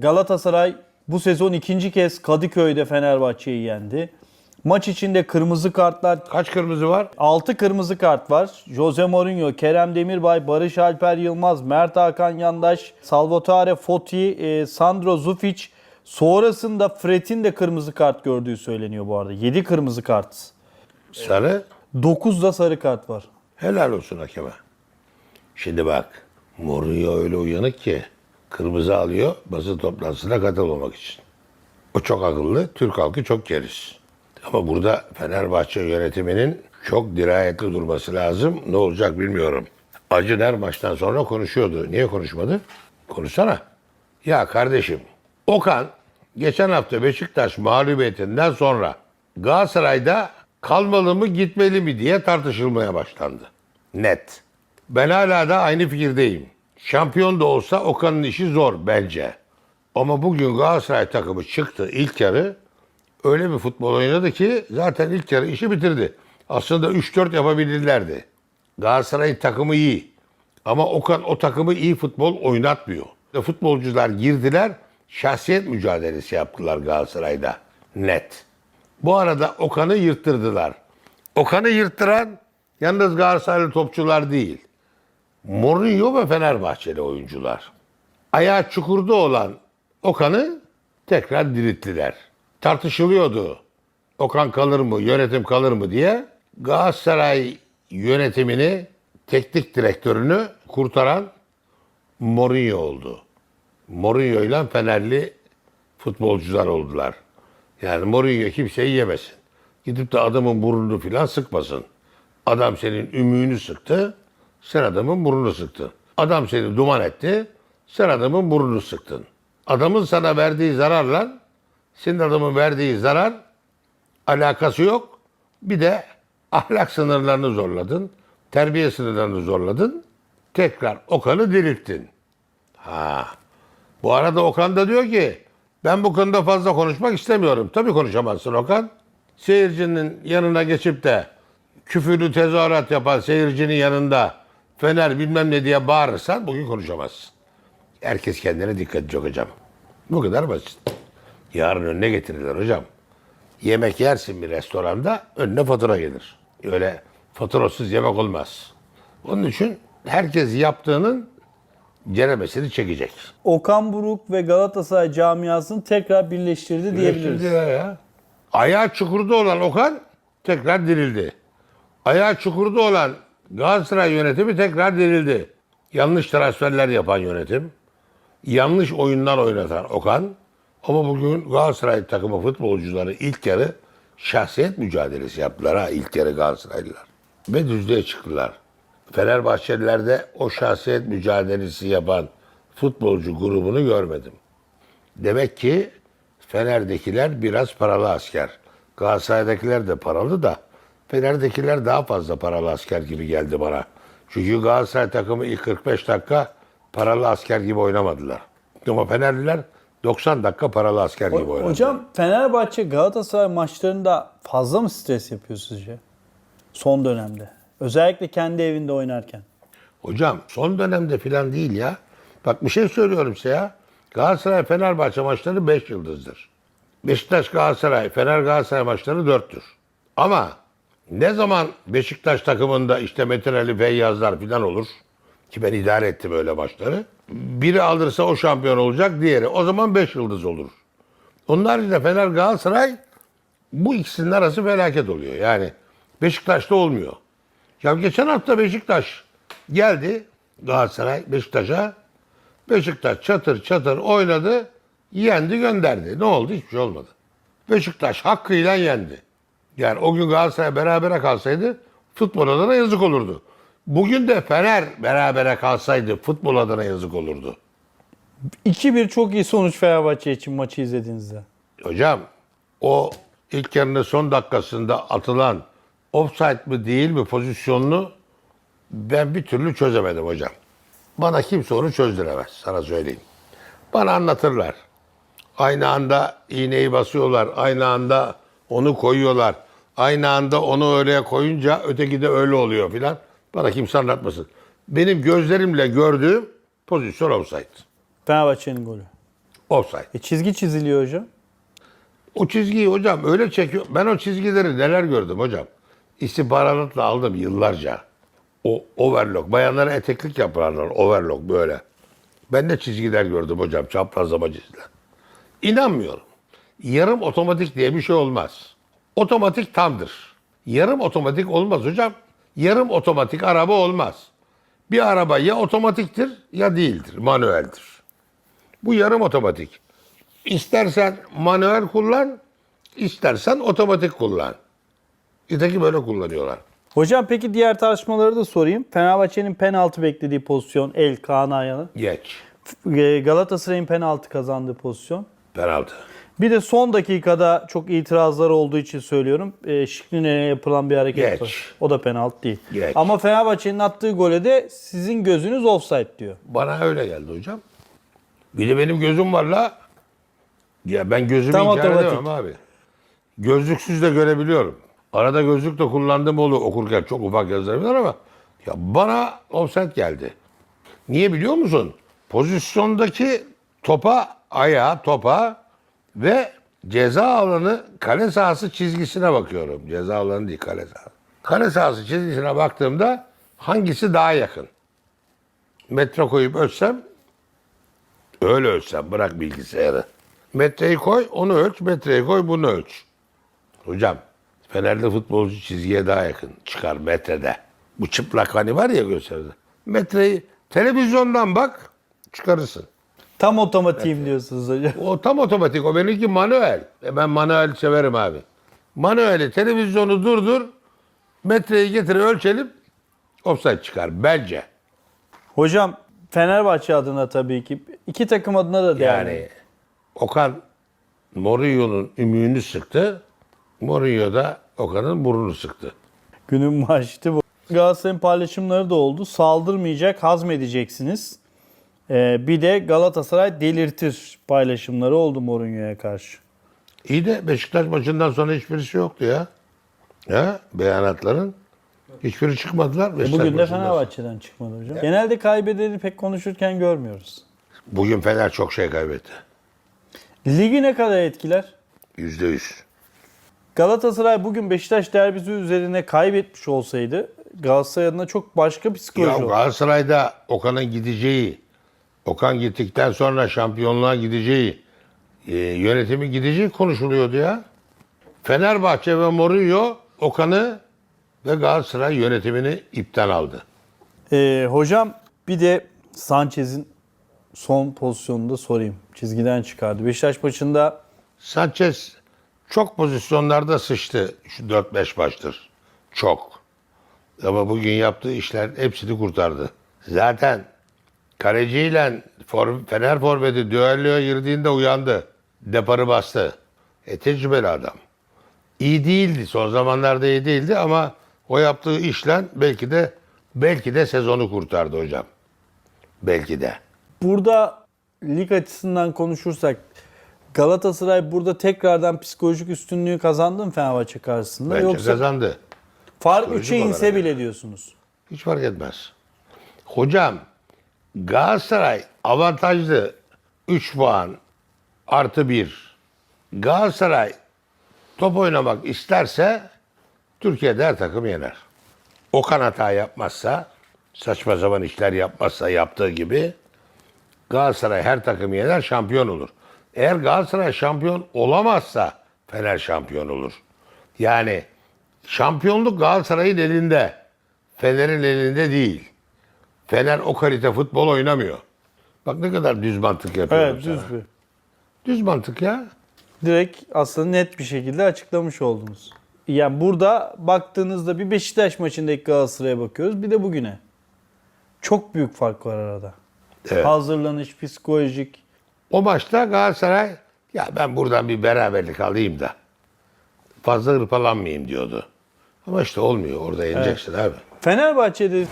Galatasaray bu sezon ikinci kez Kadıköy'de Fenerbahçe'yi yendi. Maç içinde kırmızı kartlar Kaç kırmızı var? 6 kırmızı kart var. Jose Mourinho, Kerem Demirbay, Barış Alper Yılmaz, Mert Hakan Yandaş, Salvatore Foti, e, Sandro Zufic. Sonrasında Fred'in de kırmızı kart gördüğü söyleniyor bu arada. 7 kırmızı kart. Sarı. 9 da sarı kart var. Helal olsun hakeme. Şimdi bak. Mourinho öyle uyanık ki kırmızı alıyor basın toplantısına katılmamak için. O çok akıllı. Türk halkı çok keriz. Ama burada Fenerbahçe yönetiminin çok dirayetli durması lazım. Ne olacak bilmiyorum. Acı her maçtan sonra konuşuyordu. Niye konuşmadı? Konuşsana. Ya kardeşim Okan geçen hafta Beşiktaş mağlubiyetinden sonra Galatasaray'da kalmalı mı gitmeli mi diye tartışılmaya başlandı. Net. Ben hala da aynı fikirdeyim. Şampiyon da olsa Okan'ın işi zor bence. Ama bugün Galatasaray takımı çıktı ilk yarı öyle bir futbol oynadı ki zaten ilk yarı işi bitirdi. Aslında 3-4 yapabilirlerdi. Galatasaray'ın takımı iyi. Ama Okan o takımı iyi futbol oynatmıyor. Futbolcular girdiler, şahsiyet mücadelesi yaptılar Galatasaray'da. Net. Bu arada Okan'ı yırttırdılar. Okan'ı yırttıran yalnız Galatasaraylı topçular değil. Mourinho ve Fenerbahçeli oyuncular. Ayağı çukurda olan Okan'ı tekrar dirilttiler. Tartışılıyordu. Okan kalır mı, yönetim kalır mı diye. Galatasaray yönetimini, teknik direktörünü kurtaran Mourinho oldu. Mourinho ile Fenerli futbolcular oldular. Yani Mourinho kimseyi yemesin. Gidip de adamın burnunu filan sıkmasın. Adam senin ümüğünü sıktı, sen adamın burnunu sıktın. Adam seni duman etti, sen adamın burnunu sıktın. Adamın sana verdiği zararla senin adamın verdiği zarar alakası yok. Bir de ahlak sınırlarını zorladın, terbiye sınırlarını zorladın. Tekrar Okan'ı dirilttin. Ha. Bu arada Okan da diyor ki ben bu konuda fazla konuşmak istemiyorum. Tabii konuşamazsın Okan. Seyircinin yanına geçip de küfürlü tezahürat yapan seyircinin yanında Fener bilmem ne diye bağırırsan bugün konuşamazsın. Herkes kendine dikkat edecek hocam. Bu kadar basit. Yarın önüne getirirler hocam. Yemek yersin bir restoranda önüne fatura gelir. Öyle faturasız yemek olmaz. Onun için herkes yaptığının ceremesini çekecek. Okan Buruk ve Galatasaray camiasını tekrar birleştirdi diyebiliriz. Birleştirdiler ya. Ayağı çukurda olan Okan tekrar dirildi. Ayağı çukurda olan Galatasaray yönetimi tekrar dirildi. Yanlış transferler yapan yönetim, yanlış oyunlar oynatan Okan ama bugün Galatasaray takımı futbolcuları ilk yarı şahsiyet mücadelesi yaptılar ha ilk yarı Galatasaraylılar. Ve düzlüğe çıktılar. Fenerbahçelilerde o şahsiyet mücadelesi yapan futbolcu grubunu görmedim. Demek ki Fener'dekiler biraz paralı asker. Galatasaray'dakiler de paralı da Fener'dekiler daha fazla paralı asker gibi geldi bana. Çünkü Galatasaray takımı ilk 45 dakika paralı asker gibi oynamadılar. Ama Fenerliler 90 dakika paralı asker gibi oynadı. Hocam Fenerbahçe Galatasaray maçlarında fazla mı stres yapıyor sizce? Son dönemde. Özellikle kendi evinde oynarken. Hocam son dönemde filan değil ya. Bak bir şey söylüyorum size ya. Galatasaray Fenerbahçe maçları 5 yıldızdır. Beşiktaş Galatasaray, Fener Galatasaray maçları 4'tür. Ama ne zaman Beşiktaş takımında işte Metin Ali Feyyazlar filan olur ki ben idare ettim öyle maçları. Biri alırsa o şampiyon olacak, diğeri. O zaman 5 yıldız olur. Onun haricinde Fener Galatasaray bu ikisinin arası felaket oluyor. Yani Beşiktaş'ta olmuyor. Ya geçen hafta Beşiktaş geldi Galatasaray Beşiktaş'a. Beşiktaş çatır çatır oynadı. Yendi gönderdi. Ne oldu? Hiçbir şey olmadı. Beşiktaş hakkıyla yendi. Yani o gün Galatasaray berabere kalsaydı futbol adına yazık olurdu. Bugün de Fener berabere kalsaydı futbol adına yazık olurdu. 2-1 çok iyi sonuç Fenerbahçe için maçı izlediğinizde. Hocam o ilk yarının son dakikasında atılan offside mi değil mi pozisyonunu ben bir türlü çözemedim hocam. Bana kimse onu çözdüremez sana söyleyeyim. Bana anlatırlar. Aynı anda iğneyi basıyorlar. Aynı anda onu koyuyorlar. Aynı anda onu öyle koyunca öteki de öyle oluyor filan. Bana kimse anlatmasın. Benim gözlerimle gördüğüm pozisyon offside. Fenerbahçe'nin golü. Offside. E, çizgi çiziliyor hocam. O çizgiyi hocam öyle çekiyor. Ben o çizgileri neler gördüm hocam. İstihbaratla aldım yıllarca. O overlock. Bayanlara eteklik yaparlar. Overlock böyle. Ben de çizgiler gördüm hocam. Çaprazlama çizgiler. İnanmıyorum. Yarım otomatik diye bir şey olmaz. Otomatik tamdır. Yarım otomatik olmaz hocam. Yarım otomatik araba olmaz. Bir araba ya otomatiktir ya değildir. Manueldir. Bu yarım otomatik. İstersen manuel kullan, istersen otomatik kullan. İtaki böyle kullanıyorlar. Hocam peki diğer tartışmaları da sorayım. Fenerbahçe'nin penaltı beklediği pozisyon El Kaan Ayhan'ın. Geç. E, Galatasaray'ın penaltı kazandığı pozisyon. Penaltı. Bir de son dakikada çok itirazlar olduğu için söylüyorum. E, Şikrine'ye yapılan bir hareket Geç. var. O da penaltı değil. Geç. Ama Fenerbahçe'nin attığı gole de sizin gözünüz offside diyor. Bana öyle geldi hocam. Bir de benim gözüm var la. Ya ben gözümü Tam inkar otomatik. edemem abi. Gözlüksüz de görebiliyorum. Arada gözlük de kullandığım oluyor okurken çok ufak yazabilir ama ya bana offset geldi. Niye biliyor musun? Pozisyondaki topa, ayağa, topa ve ceza alanı kale sahası çizgisine bakıyorum. Ceza alanı değil kale sahası. Kale sahası çizgisine baktığımda hangisi daha yakın? Metre koyup ölçsem öyle ölçsem bırak bilgisayarı. Metreyi koy onu ölç, metreyi koy bunu ölç. Hocam Fenerli futbolcu çizgiye daha yakın çıkar metrede. Bu çıplak hani var ya gösteride. Metreyi televizyondan bak çıkarırsın. Tam otomatiğim diyorsunuz hocam. O tam otomatik o benimki manuel. E ben manuel severim abi. Manueli televizyonu durdur. Metreyi getir ölçelim. Offside çıkar bence. Hocam Fenerbahçe adına tabii ki iki takım adına da değerli. Yani Okan Mourinho'nun ümüğünü sıktı. Mourinho da Okan'ın burnunu sıktı. Günün maçtı bu. Galatasaray'ın paylaşımları da oldu. Saldırmayacak, hazmedeceksiniz. Ee, bir de Galatasaray delirtir paylaşımları oldu Mourinho'ya karşı. İyi de Beşiktaş maçından sonra hiçbirisi yoktu ya. Ya beyanatların hiçbiri çıkmadılar. Beşiktaş E, Bugün de maçından sonra. Fenerbahçe'den çıkmadı hocam. Genelde kaybedeni pek konuşurken görmüyoruz. Bugün Fener çok şey kaybetti. Ligi ne kadar etkiler? Yüzde yüz. Galatasaray bugün Beşiktaş derbisi üzerine kaybetmiş olsaydı Galatasaray adına çok başka psikoloji Ya olur. Galatasaray'da Okan'ın gideceği, Okan gittikten sonra şampiyonluğa gideceği, e, yönetimin gideceği konuşuluyordu ya. Fenerbahçe ve Mourinho Okan'ı ve Galatasaray yönetimini ipten aldı. Ee, hocam bir de Sanchez'in son pozisyonunu da sorayım. Çizgiden çıkardı. Beşiktaş maçında Sanchez çok pozisyonlarda sıçtı şu 4-5 maçtır. Çok. Ama bugün yaptığı işler hepsini kurtardı. Zaten kaleciyle for, Fener forveti düelloya girdiğinde uyandı. Deparı bastı. E tecrübeli adam. İyi değildi. Son zamanlarda iyi değildi ama o yaptığı işle belki de belki de sezonu kurtardı hocam. Belki de. burada lig açısından konuşursak Galatasaray burada tekrardan psikolojik üstünlüğü kazandı mı Fenerbahçe karşısında? Bence Yoksa kazandı. fark psikolojik 3'e inse bile diyorsunuz. Hiç fark etmez. Hocam Galatasaray avantajlı 3 puan artı 1. Galatasaray top oynamak isterse Türkiye'de her takım yener. Okan hata yapmazsa, saçma sapan işler yapmazsa yaptığı gibi Galatasaray her takım yener, şampiyon olur. Eğer Galatasaray şampiyon olamazsa Fener şampiyon olur. Yani şampiyonluk Galatasaray'ın elinde. Fener'in elinde değil. Fener o kalite futbol oynamıyor. Bak ne kadar düz mantık yapıyorum Evet sana. düz bir. Düz mantık ya. Direkt aslında net bir şekilde açıklamış oldunuz. Yani burada baktığınızda bir Beşiktaş maçındaki Galatasaray'a bakıyoruz bir de bugüne. Çok büyük fark var arada. Evet. Hazırlanış, psikolojik. O maçta Galatasaray ya ben buradan bir beraberlik alayım da fazla hırpalanmayayım diyordu. Ama işte olmuyor. Orada yeneceksin abi. Fenerbahçe'de